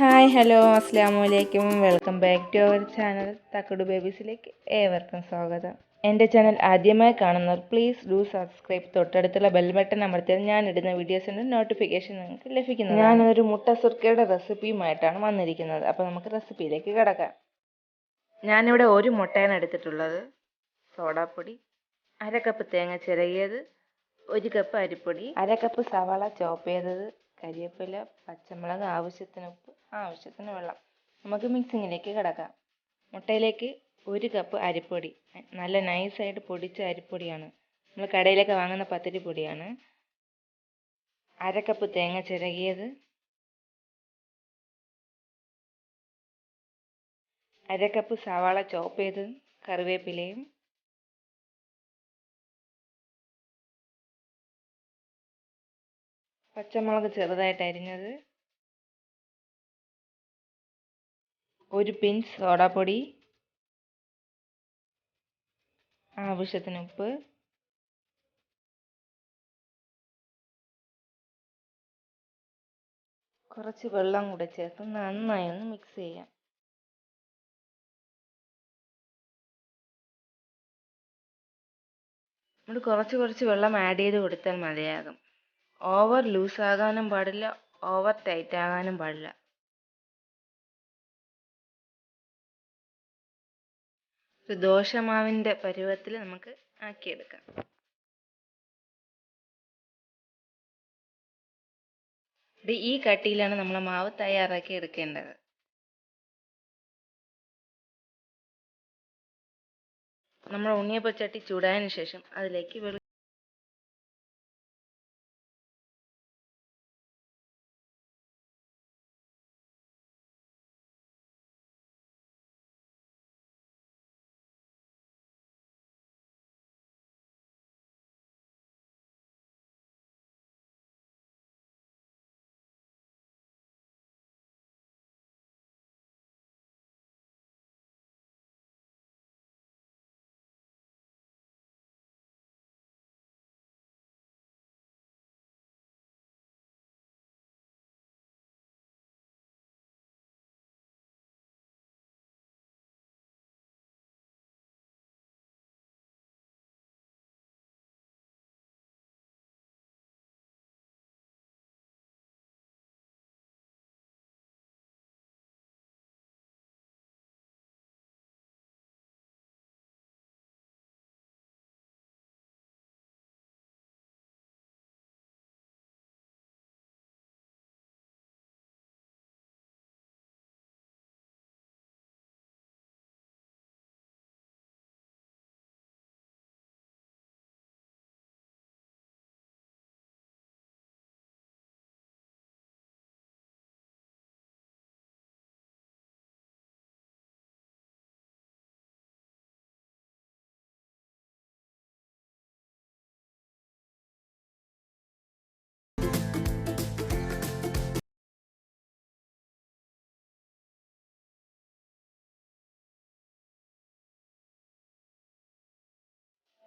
Hi hello അസ്സാം വലൈക്കും welcome back to our channel തക്കടു ബേബീസിലേക്ക് ഏവർക്കും സ്വാഗതം. എന്റെ ചാനൽ ആദ്യമായി കാണുന്നവർ പ്ലീസ് ഡു സബ്സ്ക്രൈബ്. തൊട്ടടുത്തുള്ള ബെൽ ബട്ടൺ അമർത്തിയാൽ ഞാൻ ഇടുന്ന വീഡിയോസിന്റെ നോട്ടിഫിക്കേഷൻ നിങ്ങൾക്ക് ലഭിക്കുന്നത് ഞാനൊരു മുട്ട സുർക്കയുടെ റെസിപ്പിയുമായിട്ടാണ് വന്നിരിക്കുന്നത്. അപ്പോൾ നമുക്ക് റെസിപ്പിയിലേക്ക് കിടക്കാം. ഞാനിവിടെ ഒരു മുട്ടയാണ് എടുത്തിട്ടുള്ളത്. സോഡാപ്പൊടി അര കപ്പ് തേങ്ങ ചിരകിയത് ഒരു കപ്പ് അരിപ്പൊടി അര കപ്പ് സവാള ചോപ്പ് ചെയ്തത് കരിവേപ്പില പച്ചമുളക് ആവശ്യത്തിന് ഉപ്പ് ആവശ്യത്തിന് വെള്ളം. നമുക്ക് മിക്സിങ്ങിലേക്ക് കിടക്കാം. മുട്ടയിലേക്ക് ഒരു കപ്പ് അരിപ്പൊടി. നല്ല നൈസായിട്ട് പൊടിച്ച അരിപ്പൊടിയാണ്. നമ്മൾ കടയിലൊക്കെ വാങ്ങുന്ന പത്തിരി പൊടിയാണ്. അര കപ്പ് തേങ്ങ ചിരകിയത്. അര കപ്പ് സവാള ചോപ്പ് ചെയ്ത് കറിവേപ്പിലയും. പച്ചമുളക് ചെറുതായിട്ട് അരിഞ്ഞത്. ഒരു പിഞ്ച് സോഡാപ്പൊടി. ആവശ്യത്തിന് ഉപ്പ്. കുറച്ച് വെള്ളം കൂടെ ചേർത്ത് നന്നായി ഒന്ന് മിക്സ് ചെയ്യാം. നമ്മൾ കുറച്ച് കുറച്ച് വെള്ളം ആഡ് ചെയ്ത് കൊടുത്താൽ മതിയാകും. ഓവർ ലൂസ് ആകാനും പാടില്ല ഓവർ ടൈറ്റ് ആകാനും പാടില്ല. ഒരു ദോശമാവിന്റെ പരുവത്തിൽ നമുക്ക് ആക്കിയെടുക്കാം. ഇത് ഈ കട്ടിയിലാണ് നമ്മൾ മാവ് തയ്യാറാക്കി എടുക്കേണ്ടത്. നമ്മൾ ഉണ്ണിയപ്പച്ചട്ടി ചൂടായതിനു ശേഷം അതിലേക്ക് വെളു